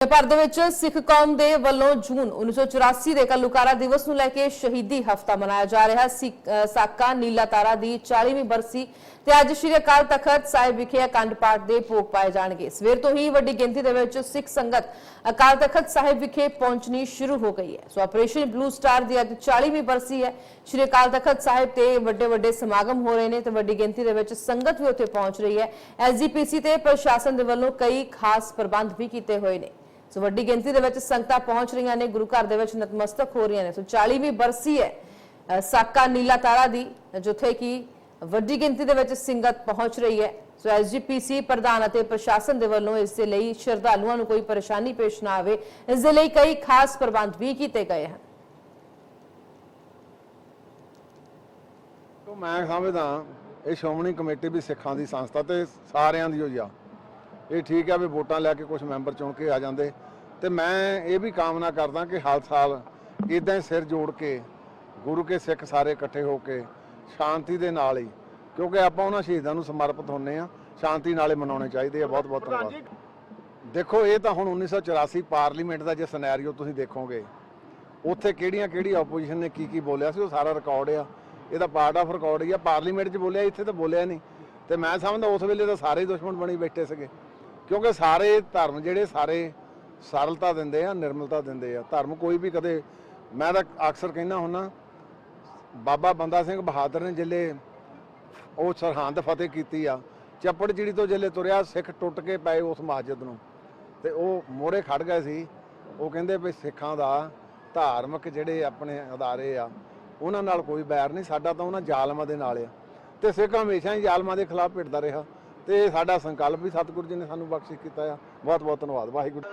ਭਰ ਦੇ ਵਿੱਚ ਸਿੱਖ ਕੌਮ ਦੇ ਵੱਲੋਂ ਜੂਨ 1984 ਦੇ ਕੱਲੂਕਾਰਾ ਦਿਵਸ ਨੂੰ ਲੈ ਕੇ ਸ਼ਹੀਦੀ ਹਫਤਾ ਮਨਾਇਆ ਜਾ ਰਿਹਾ। ਹੈ ਸਾਕਾ, ਨੀਲਾ ਤਾਰਾ ਦੀ 40ਵੀਂ ਬਰਸੀ ਤੇ ਅੱਜ ਸ਼੍ਰੀ ਅਕਾਲ ਤਖਤ ਸਾਹਿਬ ਵਿਖੇ ਅਖੰਡ ਪਾਠ ਦੇ ਭੋਗ ਪਾਏ ਜਾਣਗੇ। ਸਵੇਰ ਤੋਂ ਹੀ ਵੱਡੀ ਗਿਣਤੀ ਦੇ ਵਿੱਚ ਸਿੱਖ ਸੰਗਤ ਅਕਾਲ ਤਖਤ ਸਾਹਿਬ ਵਿਖੇ ਪਹੁੰਚਣੀ ਸ਼ੁਰੂ ਹੋ ਗਈ ਹੈ। ਸੋ ਆਪਰੇਸ਼ਨ ਬਲੂ ਸਟਾਰ ਦੀ ਅੱਜ 40ਵੀਂ ਬਰਸੀ ਹੈ। ਸ਼੍ਰੀ ਅਕਾਲ ਤਖਤ ਸਾਹਿਬ ਤੇ ਵੱਡੇ ਵੱਡੇ ਸਮਾਗਮ ਹੋ ਰਹੇ ਨੇ ਤੇ ਵੱਡੀ ਗਿਣਤੀ ਦੇ ਵਿੱਚ ਸੰਗਤ ਵੀ ਉੱਥੇ ਪਹੁੰਚ ਰਹੀ ਹੈ। ਐਸਜੀਪੀਸੀ ਤੇ ਪ੍ਰਸ਼ਾਸਨ ਦੇ ਵੱਲੋਂ ਕਈ ਖਾਸ ਪ੍ਰਬੰਧ ਵੀ ਕੀਤੇ ਹੋਏ ਨੇ। ਸੋ ਵੱਡੀ ਗਿਣਤੀ ਦੇ ਵਿੱਚ ਸੰਗਤਾਂ ਪਹੁੰਚ ਰਹੀਆਂ ਨੇ, ਗੁਰੂ ਘਰ ਦੇ ਵਿੱਚ ਨਤਮਸਤਕ ਹੋ ਰਹੀਆਂ ਨੇ। ਸੋ 40ਵੀਂ ਬਰਸੀ ਹੈ ਸਾਕਾ ਨੀਲਾ ਤਾਰਾ ਦੀ, ਜਿੱਥੇ ਕਿ ਵੱਡੀ ਗਿਣਤੀ ਦੇ ਵਿੱਚ ਸੰਗਤ ਪਹੁੰਚ ਰਹੀ ਹੈ। ਸੋ ਐਸਜੀਪੀਸੀ ਪ੍ਰਧਾਨ ਅਤੇ ਪ੍ਰਸ਼ਾਸਨ ਦੇ ਵੱਲੋਂ ਇਸ ਦੇ ਲਈ ਸ਼ਰਧਾਲੂਆਂ ਨੂੰ ਕੋਈ ਪਰੇਸ਼ਾਨੀ ਪੇਸ਼ ਨਾ ਆਵੇ, ਇਸ ਦੇ ਲਈ ਕਈ ਖਾਸ ਪ੍ਰਬੰਧ ਵੀ ਕੀਤੇ ਗਏ ਹਨ। ਮੈਂ ਸਮਝਦਾ ਇਹ ਸ਼੍ਰੋਮਣੀ ਕਮੇਟੀ ਵੀ ਸਿੱਖਾਂ ਦੀ ਸੰਸਥਾ ਤੇ ਸਾਰਿਆਂ ਦੀ ਹੋਈ ਆ। ਇਹ ਠੀਕ ਆ ਵੀ ਵੋਟਾਂ ਲੈ ਕੇ ਕੁਝ ਮੈਂਬਰ ਚੁਣ ਕੇ ਆ ਜਾਂਦੇ। ਤੇ ਮੈਂ ਇਹ ਵੀ ਕਾਮਨਾ ਕਰਦਾ ਕਿ ਹਰ ਸਾਲ ਇਦਾਂ ਹੀ ਸਿਰ ਜੋੜ ਕੇ, ਗੁਰੂ ਕੇ ਸਿੱਖ ਸਾਰੇ ਇਕੱਠੇ ਹੋ ਕੇ ਸ਼ਾਂਤੀ ਦੇ ਨਾਲ ਹੀ, ਕਿਉਂਕਿ ਆਪਾਂ ਉਹਨਾਂ ਸ਼ਹੀਦਾਂ ਨੂੰ ਸਮਰਪਿਤ ਹੁੰਨੇ ਆ ਸ਼ਾਂਤੀ ਨਾਲੇ ਮਨਾਉਣੇ ਚਾਹੀਦੇ ਆ। ਬਹੁਤ ਬਹੁਤ ਧੰਨਵਾਦ। ਦੇਖੋ, ਇਹ ਤਾਂ ਹੁਣ 1984 ਪਾਰਲੀਮੈਂਟ ਦਾ ਜੇ ਸਿਨੈਰੀਓ ਤੁਸੀਂ ਦੇਖੋਗੇ, ਉੱਥੇ ਕਿਹੜੀਆਂ ਕਿਹੜੀ ਆਪੋਜੀਸ਼ਨ ਨੇ ਕੀ ਕੀ ਬੋਲਿਆ ਸੀ, ਉਹ ਸਾਰਾ ਰਿਕਾਰਡ ਆ। ਇਹਦਾ ਪਾਰਟ ਆਫ ਰਿਕਾਰਡ ਹੀ ਆ। ਪਾਰਲੀਮੈਂਟ 'ਚ ਬੋਲਿਆ, ਇੱਥੇ ਤਾਂ ਬੋਲਿਆ ਨਹੀਂ। ਤੇ ਮੈਂ ਸਮਝਦਾ ਉਸ ਵੇਲੇ ਤਾਂ ਸਾਰੇ ਹੀ ਦੁਸ਼ਮਣ ਬਣੀ ਬੈਠੇ ਸੀਗੇ। ਕਿਉਂਕਿ ਸਾਰੇ ਧਰਮ ਜਿਹੜੇ ਸਾਰੇ ਸਰਲਤਾ ਦਿੰਦੇ ਆ, ਨਿਰਮਲਤਾ ਦਿੰਦੇ ਆ। ਧਰਮ ਕੋਈ ਵੀ ਕਦੇ, ਮੈਂ ਤਾਂ ਅਕਸਰ ਕਹਿੰਦਾ ਹੁੰਨਾ ਬਾਬਾ ਬੰਦਾ ਸਿੰਘ ਬਹਾਦਰ ਨੇ ਜਿੱਲੇ ਉਹ ਸਰਹੰਦ ਫਤਿਹ ਕੀਤੀ ਆ, ਚੱਪੜ ਜਿਹੜੀ ਤੋਂ ਜਿੱਲੇ ਤੁਰਿਆ, ਸਿੱਖ ਟੁੱਟ ਕੇ ਪਏ ਉਸ ਮਸਜਿਦ ਨੂੰ। ਤੇ ਉਹ ਮੋਰੇ ਖੜ ਗਏ ਸੀ, ਉਹ ਕਹਿੰਦੇ ਵੀ ਸਿੱਖਾਂ ਦਾ ਧਾਰਮਿਕ ਜਿਹੜੇ ਆਪਣੇ ਅਦਾਰੇ ਆ, ਉਹਨਾਂ ਨਾਲ ਕੋਈ ਬੈਰ ਨਹੀਂ, ਸਾਡਾ ਤਾਂ ਉਹਨਾਂ ਜ਼ਾਲਮਾਂ ਦੇ ਨਾਲ ਆ। ਤੇ ਸਿੱਖ ਹਮੇਸ਼ਾ ਹੀ ਜ਼ਾਲਮਾਂ ਦੇ ਖਿਲਾਫ ਭਿੜਦਾ ਰਿਹਾ। ਤੇ ਸਾਡਾ ਸੰਕਲਪ ਵੀ ਸਤਿਗੁਰੂ ਜੀ ਨੇ ਸਾਨੂੰ ਬਖਸ਼ਿਸ਼ ਕੀਤਾ ਆ। ਬਹੁਤ ਬਹੁਤ ਧੰਨਵਾਦ। ਵਾਹਿਗੁਰੂ